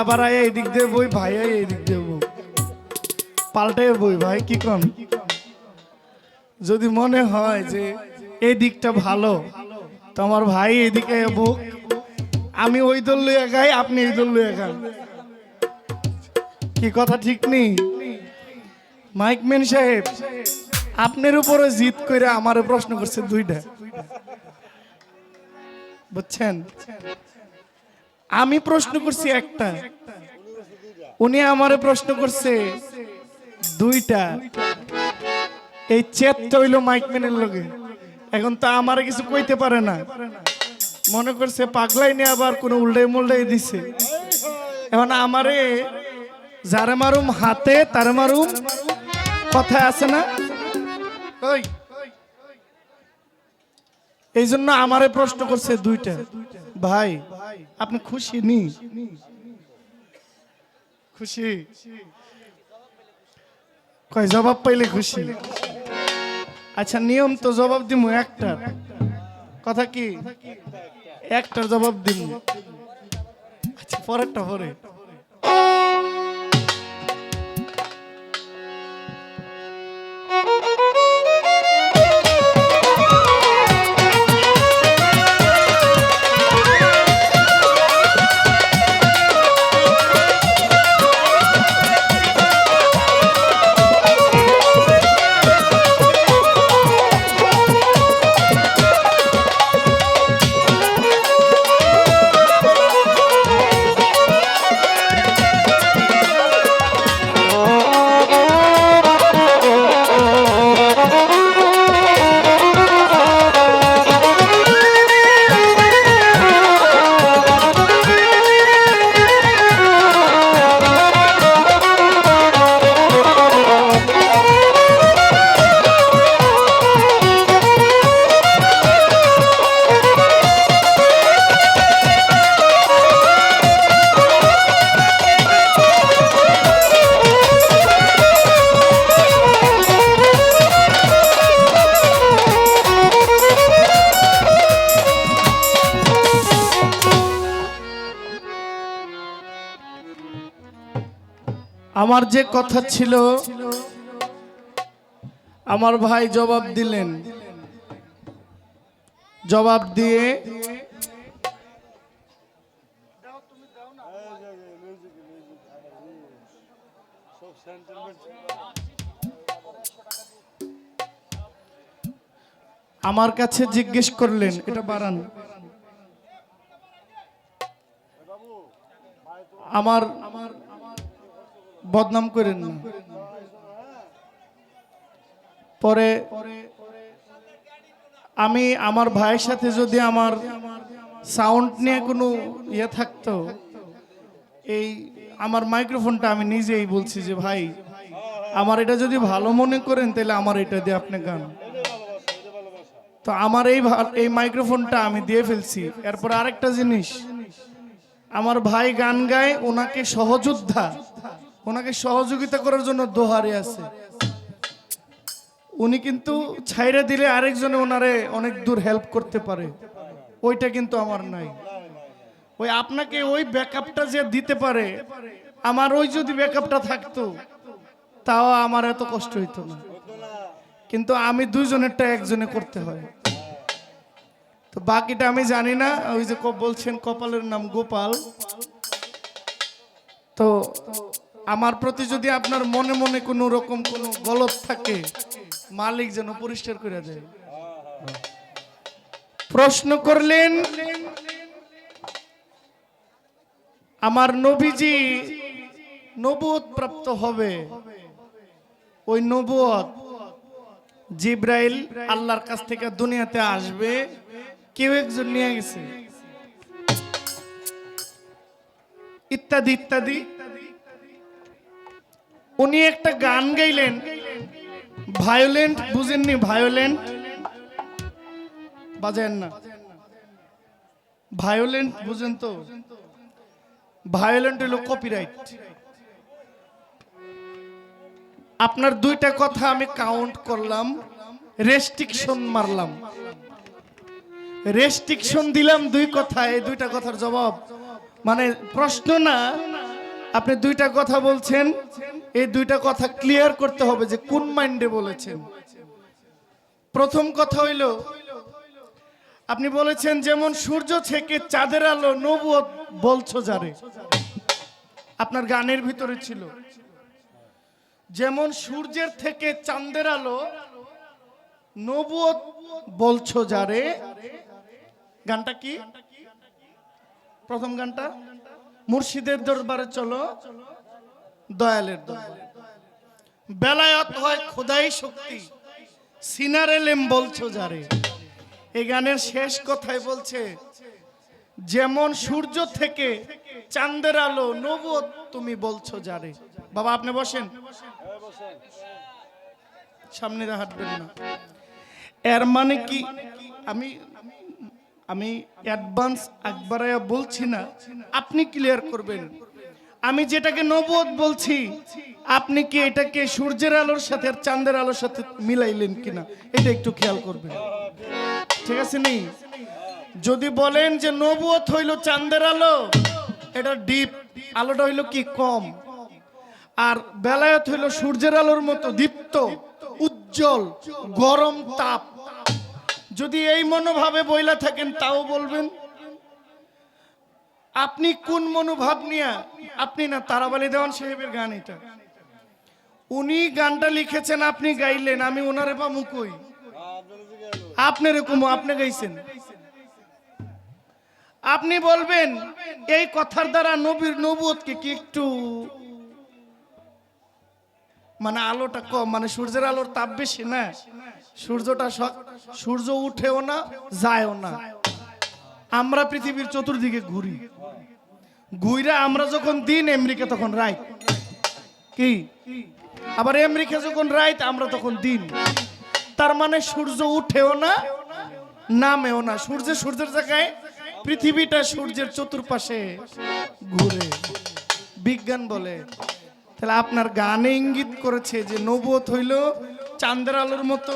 আবার এদিক দিয়ে বই, ভাই এদিক দিয়ে বই। পাল্টে বই, ভাই, কি কন যদি মনে হয় যে এই দিকটা ভালো, তো আমার ভাই এদিকে বুক আমি ওই দল লইয়া গাই আপনি এই দল লইয়া গান কি কথা ঠিক নেই? মাইক মেন সাহেব, আপনার উপরে জিত করে আমারে প্রশ্ন করছে দুইটা। বুঝছেন? আমি প্রশ্ন করছি একটা। উনি আমারে প্রশ্ন করছে, দুইটা। এই চেতটা হইল মাইক ম্যানের লগে। এখন তো আমারে কিছু কইতে পারে না। মনে করছে পাগলাই নিয়ে আবার কোনো উল্টাই মুল্টাই দিছে। এখন আমারে, যারে মারুম হাতে, তার মারুম কথায় আছে না? এই জন্য আমারে প্রশ্ন করছে দুইটা। ভাই আপনি খুশি নি? খুশি? কয়, জবাব পাইলে খুশি। আচ্ছা নিয়ম তো জবাব দিমু, একটার। কথা কি? একটার জবাব দিমু। আচ্ছা পরেরটা পরে। আমার যে কথা ছিল, আমার ভাই জবাব দিলেন। জবাব দিয়ে আমার কাছে জিজ্ঞেস করলেন, এটা বাড়ান। আমার বদনাম করেন না। পরে আমি আমার ভাইয়ের সাথে যদি আমার সাউন্ড নিয়ে কোনো ইয়ে থাকতো, এই আমার মাইক্রোফোনটা আমি নিজেই বলছি যে, ভাই, আমার এটা যদি ভালো মনে করেন, তাহলে আমার এটা দিয়ে আপনি গান। তো আমার এই এই মাইক্রোফোনটা আমি দিয়ে ফেলছি। এরপর আরেকটা জিনিস, আমার ভাই গান গায়, ওনাকে সহযোদ্ধা। ওনাকে সহযোগিতা করার জন্য দোহারে আছে। উনি কিন্তু ছাইরে দিলে আরেকজনে ওনারে অনেক দূর হেল্প করতে পারে। ওইটা কিন্তু আমার নাই। ওই আপনাকে ওই ব্যাকআপটা যে দিতে পারে, আমার ওই যদি ব্যাকআপটা থাকতো, তাও আমার এত কষ্ট হইতো না। কিন্তু আমি দুইজনেরটা একজনে করতে হয়। তো বাকিটা আমি জানি না, ওই যে বলছেন কপালের নাম গোপাল। তো আমার প্রতি যদি আপনার মনে মনে কোনো রকম কোনো গলত থাকে, মালিক যেন পরিষ্কার করে দেয়। প্রশ্ন করলেন, আমার নবীজি নবুয়ত প্রাপ্ত হবে। ওই নবুয়ত জিব্রাইল আল্লাহর কাছ থেকে দুনিয়াতে আসবে। কেউ একজন নিয়ে গেছে। ইত্যাদি ইত্যাদি। উনি একটা গান গাইলেন। ভায়োলেন্ট, বুঝেননি ভায়োলেন্ট? বাজেন না। ভায়োলেন্ট, বুঝেন তো? ভায়োলেন্ট হলো কপিরাইট আপনার দুইটা কথা আমি কাউন্ট করলাম রেস্ট্রিকশন মারলাম। রেস্ট্রিকশন দিলাম দুই কথা এই দুইটা কথার জবাব। মানে প্রশ্ন না, আপনি দুইটা কথা বলছেন এই দুইটা কথা ক্লিয়ার করতে হবে যে কোন মাইন্ডে বলেছেন। প্রথম কথা হইল, আপনি বলেছেন, যেমন সূর্য থেকে চাঁদের আলো নবুয়ত বলছো যারে। আপনার গানের ভিতরে ছিল। যেমন সূর্যের থেকে চাঁদের আলো নবুয়ত বলছো যারে। গানটা কি? প্রথম গানটা? মুর্শিদের দরবারে চলো। দয়ালের বেলায়ত হয় খোদাই শক্তি। সিনার এলেম বলছো যারে। এই গানের শেষ কথায় বলছে, যেমন সূর্য থেকে চাঁদের আলো, নবুয়ত তুমি বলছো যারে। বাবা, আপনি বসেন। সামনে হাঁটবেন না। এর মানে কি? আমি আমি অ্যাডভান্স একবারে বলছি না, আপনি ক্লিয়ার করবেন। আমি যেটাকে নবদ বলছি, আপনি কি এটাকে সূর্যের আলোর সাথে আর চাঁদের আলোর সাথে মিলাইলেন কিনা? এটা একটু খেয়াল করবেন। ঠিক আছে নি? যদি বলেন যে নবুয়ত হইল চাঁদের আলো, এটা ডিপ। আলোটা হইল কি কম? আর বেলায়ত হইল সূর্যের আলোর মতো দীপ্ত, উজ্জ্বল, গরম তাপ। যদি এই মনোভাবে বইলা থাকেন, তাও বলবেন। আপনি কোন মনোভাব নিয়ে আপনি না তারাবালি দেওয়ান সাহেবের গান এটা? উনি গানটা লিখেছেন, আপনি গাইলেন, আমি ওনারে বা মুকই আপনি এরকম আপনি গাইছেন। আপনি বলবেন, এই কথার দ্বারা নবীর নবুয়তকে কি একটু মানে আলোটা কম মানে সূর্যের আলোর তাপ বেশি না? সূর্যটা সূর্য উঠেও না, যায়ও না। আমরা পৃথিবীর চতুর্দিকে ঘুরি। ঘুরে আমরা যখন দিন আমেরিকা তখন রাইত। কি? আবার আমেরিকা যখন রাইত, আমরা তখন দিন। তার মানে সূর্য উঠেও না, নামেও না। সূর্য সূর্যের জায়গায় পৃথিবীটা সূর্যের চতুর্পাশে ঘুরে। বিজ্ঞান বলে। তাহলে আপনার গানে ইঙ্গিত করেছে যে নবুয়ত হইল চাঁদের আলোর মতো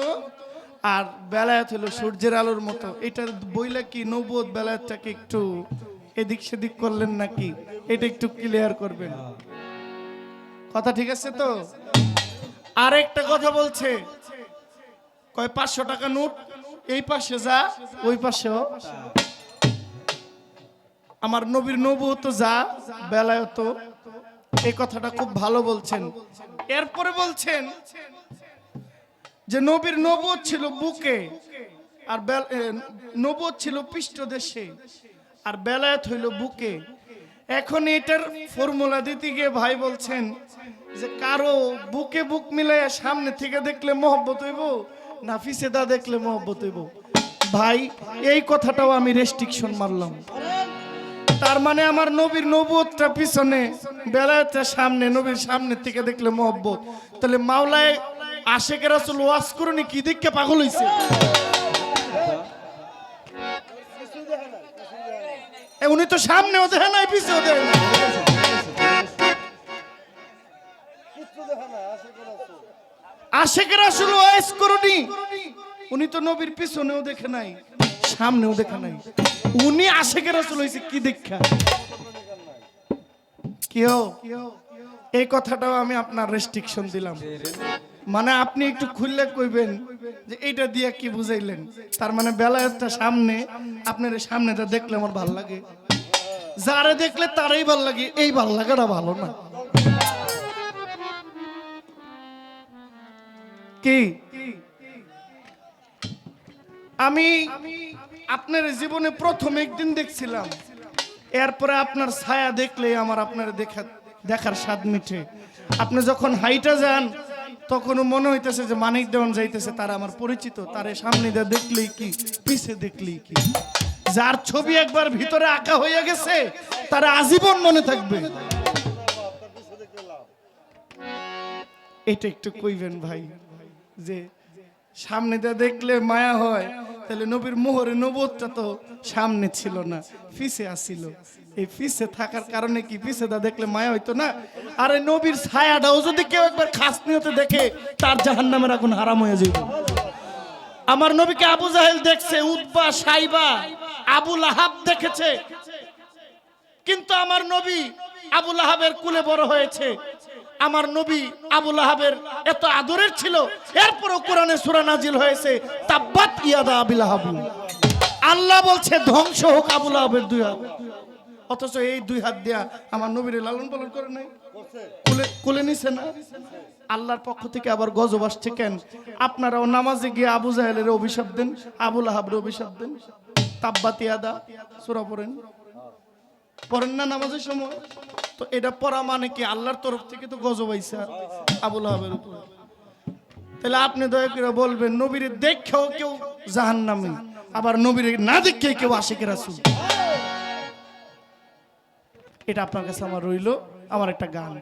আর বেলায়াত হইল সূর্যের আলোর মতো। এটা বইলে কি নবুয়ত বেলায়াতটাকে একটু এদিক সেদিক করলেন নাকি? এটা একটু ক্লিয়ার করবেন। কথা ঠিক আছে তো? আর একটা কথা বলছে। কয়, পাঁচশো টাকা নোট? এই পাশে যা, ওই পাশেও আমার নবীর নবুয়ত যা, বেলায়ত এই কথাটা খুব ভালো বলছেন। এরপরে বলছেন যে নবীর নবুয়ত ছিল বুকে, আর নবুয়ত ছিল পৃষ্ঠদেশে, আর বেলায়েত হইল বুকে। এখন এটার ফর্মুলা দিতে গিয়ে ভাই বলছেন যে কারও বুকে বুক মিলাইয়া সামনে থেকে দেখলে মহব্বত হইব, না ফিসেদা দেখলে মহব্বত হইব। ভাই, এই কথাটাও আমি রেস্ট্রিকশন মারলাম। তার মানে আমার নবীর নবুয়তটা পিছনে, বেলায়তটা সামনে, নবীর সামনে থেকে দেখলে মহব্বত। তাহলে মাওলায় আশেকের আসল ওয়াজ করুনি, কি দেখে পাগল হইছে? উনি তো সামনেও দেখে নাই, পিছেও দেখে নাই। আশেকের আসল ওয়াজ করুনি। উনি তো নবীর পিছনেও দেখে নাই, সামনেও দেখে নাই। উনি আশেকের আসল হয়েছে কি দীক্ষা কেউ এই কথাটাও আমি আপনার রেস্ট্রিকশন দিলাম। মানে আপনি একটু খুললে কইবেন যে এইটা দিয়ে কি বুঝাইলেন? তার মানে বেলায়েতটা সামনে, আপনার সামনেটা দেখলে আমার ভালো লাগে। যারে দেখলে তারই ভালো লাগে, এই ভালো লাগাটা ভালো না। কি? আমি আপনার জীবনে প্রথম একদিন দেখছিলাম। এরপরে আপনার ছায়া দেখলে আমার আপনার দেখা দেখার স্বাদ মিঠে। আপনি যখন হাইটা যান তখনও মনে হইতেছে যে মানিক দেওয়ান যাইতেছে, তারা আমার পরিচিত, তারে সামনে দিয়ে দেখলেই কি, পিছে দেখলেই কি। যার ছবি একবার ভিতরে আঁকা হয়ে গেছে, তারা আজীবন মনে থাকবে। এটা একটু কইবেন ভাই, যে সামনে দিয়ে দেখলে মায়া হয়, তাহলে নবীর মোহরে নবতটা তো সামনে ছিল না, পিছে আসিল। এই পিছে থাকার কারণে কি? পিছে দা দেখলে মায়া হইতো না? আরে নবীর ছায়াটাও যদি কেউ একবার খাস নিয়তে দেখে, তার জাহান নামের আগুন হারাম হয়ে যাবে আমার নবীকে আবু জাহেল দেখছে উদ্বা সাইবা, আবু লাহাব দেখেছে। কিন্তু আমার নবী আবুল আহাবের কুলে বড় হয়েছে। আমার নবী আবুল আহাবের এত আদরের ছিল, এরপরও কোরআনে সূরা নাজিল হয়েছে, তাব্বাত ইয়াদা আবিল আহাব আল্লাহ বলছে, ধ্বংস হোক আবুল আহাবের দুই হাত। অথচ এই দুই হাত দিয়া আমার নবীর লালন পালন করে নাই। কুলে নিছে না। আল্লাহর পক্ষ থেকে আবার গজব আসছে কেন? আপনারাও নামাজে গিয়ে আবু জাহেলের অভিশাপ দেন আবুল আহাবের অভিশাপ দেন। তাব্বাতিয়াদা সুরা পড়েন। পড়েন না নামাজের সময়? তো এটা পড়া মানে কি? আল্লাহর তরফ থেকে তো গজব আইসা আবুল আহাবের উপর। তাহলে আপনি দয়া করে বলবেন নবীর দেখেও কেউ জাহান্নামী আবার নবীর না দেখে কেউ আশিকের রাসূল। এটা আপনার কাছে আমার রইল আমার একটা গান।